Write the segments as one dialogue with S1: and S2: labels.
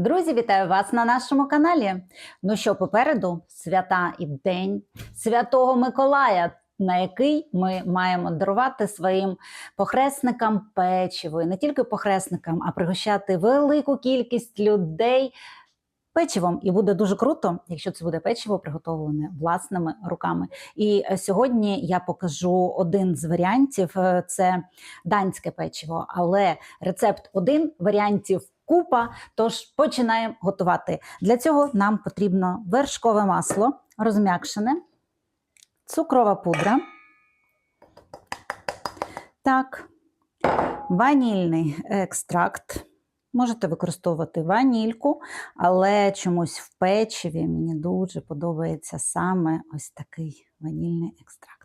S1: Друзі, вітаю вас на нашому каналі. Ну що, попереду свята і день Святого Миколая, на який ми маємо дарувати своїм похресникам печиво. І не тільки похресникам, а пригощати велику кількість людей печивом. І буде дуже круто, якщо це буде печиво приготовлене власними руками. І е, сьогодні я покажу один з варіантів: Е, це данське печиво, але рецепт один варіантів. Купа, тож починаємо готувати. Для цього нам потрібно вершкове масло розм'якшене, цукрова пудра, так, ванільний екстракт. Можете використовувати ванільку, але чомусь в печиві мені дуже подобається саме ось такий ванільний екстракт.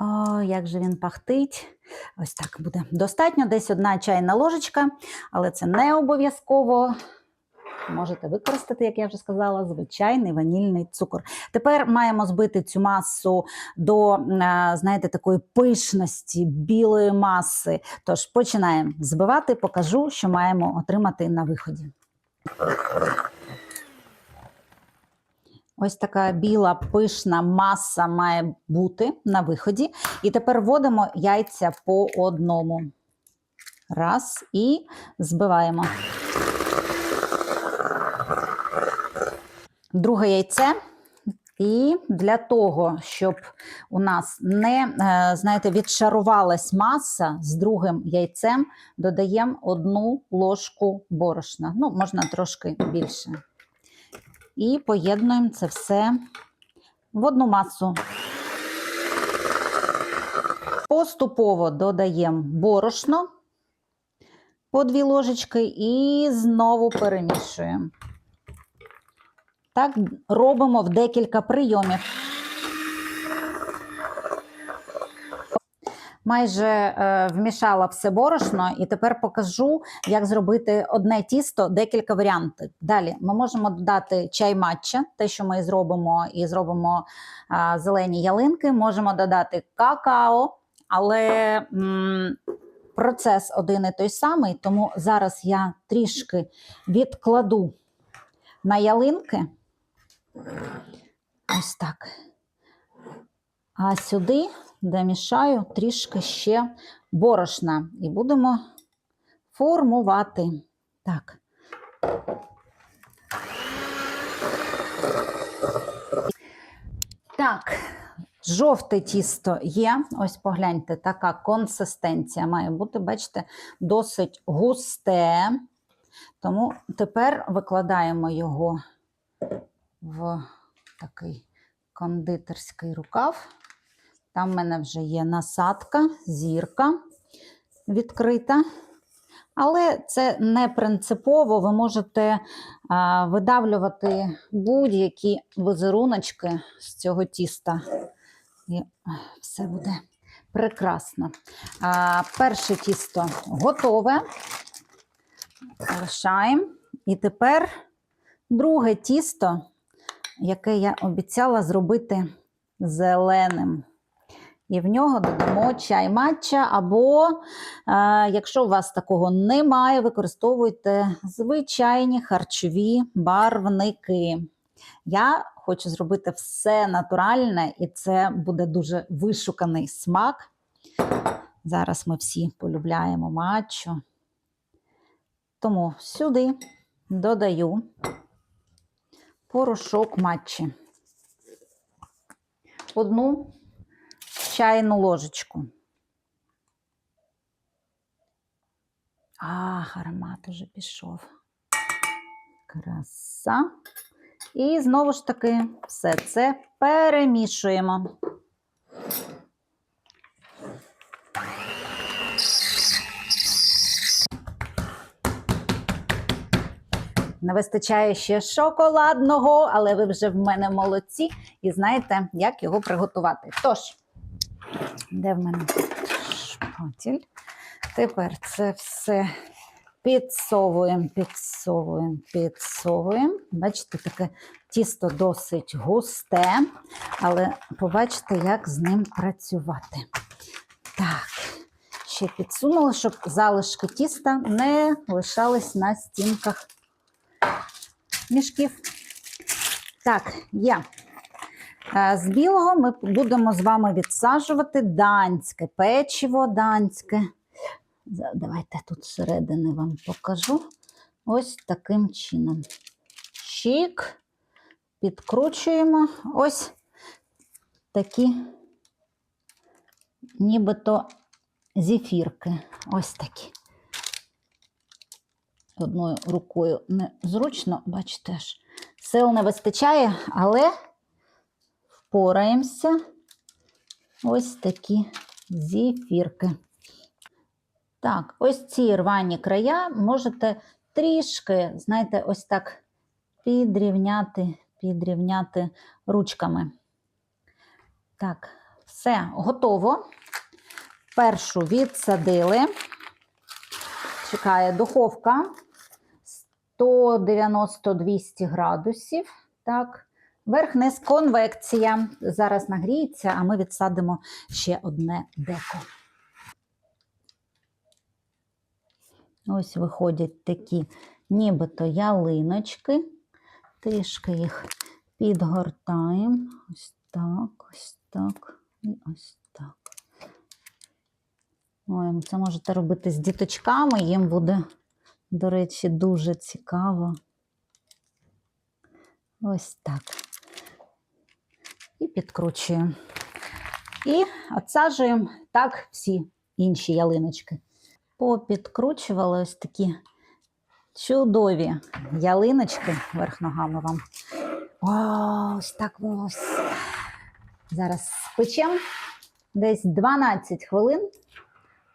S1: О, як же він пахтить. Ось так буде. Достатньо десь одна чайна ложечка, але це не обов'язково. Можете використати, як я вже сказала, звичайний ванільний цукор. Тепер маємо збити цю масу до, е, знаєте, такої пишності, білої маси. Тож починаємо збивати, покажу, що маємо отримати на виході. Ось така біла пишна маса має бути на виході. І тепер вводимо яйця по одному. Раз і збиваємо. Друге яйце. І для того, щоб у нас не е, знаєте, відшарувалась маса з другим яйцем, додаємо одну ложку борошна. Ну, можна трошки більше. І поєднуємо це все в одну масу. Поступово додаємо борошно по дві ложечки і знову перемішуємо. Так робимо в декілька прийомів. Майже е, вмішала все борошно, і тепер покажу, як зробити одне тісто, декілька варіантів. Далі ми можемо додати чай матча, те, що ми зробимо, і зробимо зелені ялинки. Можемо додати какао, але процес один і той самий, тому зараз я трішки відкладу на ялинки. Ось так. А сюди домішаю трішки ще борошна і будемо формувати. Так. Так, жовте тісто є. Ось погляньте, така консистенція має бути, бачите, досить густе. Тому тепер викладаємо його в такий кондитерський рукав. Там в мене вже є насадка, зірка відкрита. Але це не принципово, ви можете а, видавлювати будь-які визеруночки з цього тіста. І все буде прекрасно. А, перше тісто готове. Лишаємо. І тепер друге тісто, яке я обіцяла зробити зеленим. І в нього додамо чай матча, або, е, якщо у вас такого немає, використовуйте звичайні харчові барвники. Я хочу зробити все натуральне, і це буде дуже вишуканий смак. Зараз ми всі полюбляємо матчу. Тому сюди додаю порошок матчі. Одну чайну ложечку. А, аромат уже пішов. Краса. І знову ж таки все це перемішуємо. Не вистачає ще шоколадного, але ви вже в мене молодці і знаєте, як його приготувати. Тож, де в мене шпатель? Тепер це все підсовуємо, підсовуємо, підсовуємо. Бачите, таке тісто досить густе, але побачите, як з ним працювати. Так, ще підсунула, щоб залишки тіста не лишались на стінках мішків. Так, є. Е, З білого ми будемо з вами відсаджувати данське печиво данське. Давайте тут зсередини вам покажу. Ось таким чином. Чик. Підкручуємо. Ось такі, нібито зефірки. Ось такі. Одною рукою незручно, бачите ж, сил не вистачає, але впораємося. Ось такі зефірки. Так, ось ці рвані края можете трішки, знаєте, ось так підрівняти, підрівняти ручками. Так, все готово. Першу відсадили. Чекає духовка 190-200 градусів. Так. Верх-низ конвекція. Зараз нагріється, а ми відсадимо ще одне деко. Ось виходять такі нібито ялиночки. Трішки їх підгортаємо. Ось так, ось так і ось так. Ой, це можете робити з діточками, їм буде, до речі, дуже цікаво. Ось так. І підкручуємо. І отсаджуємо так всі інші ялиночки. Попідкручували ось такі чудові ялиночки верх ногами вам. Ось так ось. Зараз спечемо десь 12 хвилин.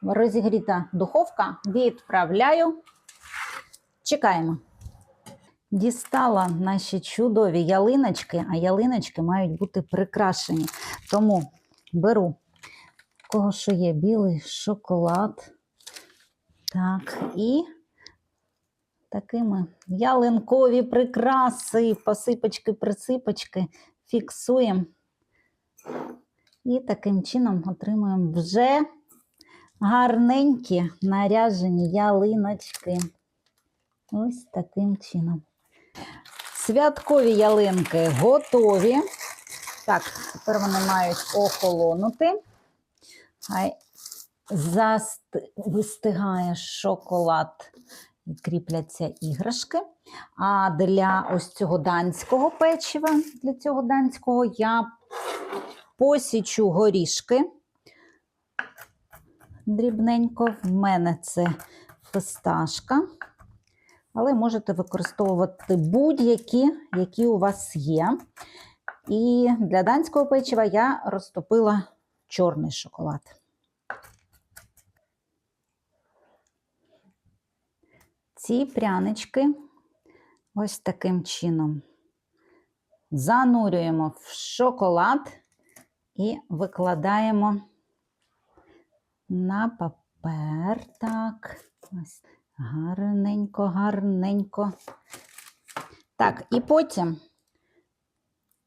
S1: Розігріта духовка. Відправляю. Чекаємо. Дістала наші чудові ялиночки, а ялиночки мають бути прикрашені. Тому беру, кого що є білий шоколад. Так, і такими ялинкові прикраси, посипочки-присипочки фіксуємо. І таким чином отримуємо вже гарненькі наряжені ялиночки. Ось таким чином. Святкові ялинки готові. Так, тепер вони мають охолонути. Хай засти... вистигає шоколад і кріпляться іграшки. А для ось цього данського печива, для цього данського я посічу горішки дрібненько. В мене це фисташка. Але можете використовувати будь-які, які у вас є. І для данського печива я розтопила чорний шоколад. Ці прянички ось таким чином занурюємо в шоколад і викладаємо на папер. Так, ось гарненько, гарненько. Так, і потім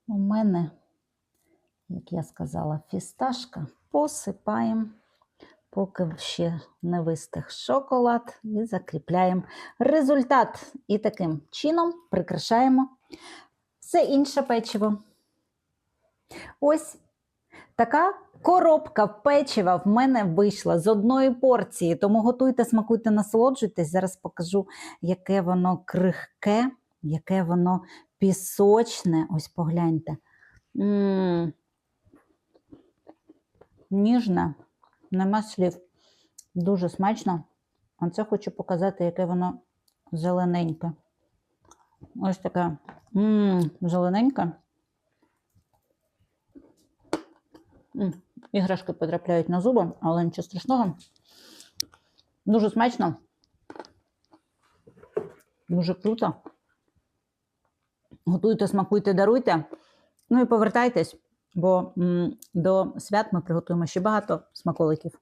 S1: у мене, як я сказала, фісташка посипаємо, поки ще не вистиг шоколад, і закріпляємо результат. І таким чином прикрашаємо все інше печиво. Ось така коробка печива в мене вийшла з одної порції. Тому готуйте, смакуйте, насолоджуйтесь. Зараз покажу, яке воно крихке, яке воно пісочне. Ось погляньте. Ніжне, нема слів. Дуже смачно. А це хочу показати, яке воно зелененьке. Ось таке м-м, зелененьке. М, Іграшки потрапляють на зуби, але нічого страшного. Дуже смачно. Дуже круто. Готуйте, смакуйте, даруйте. Ну і повертайтесь, бо до свят ми приготуємо ще багато смаколиків.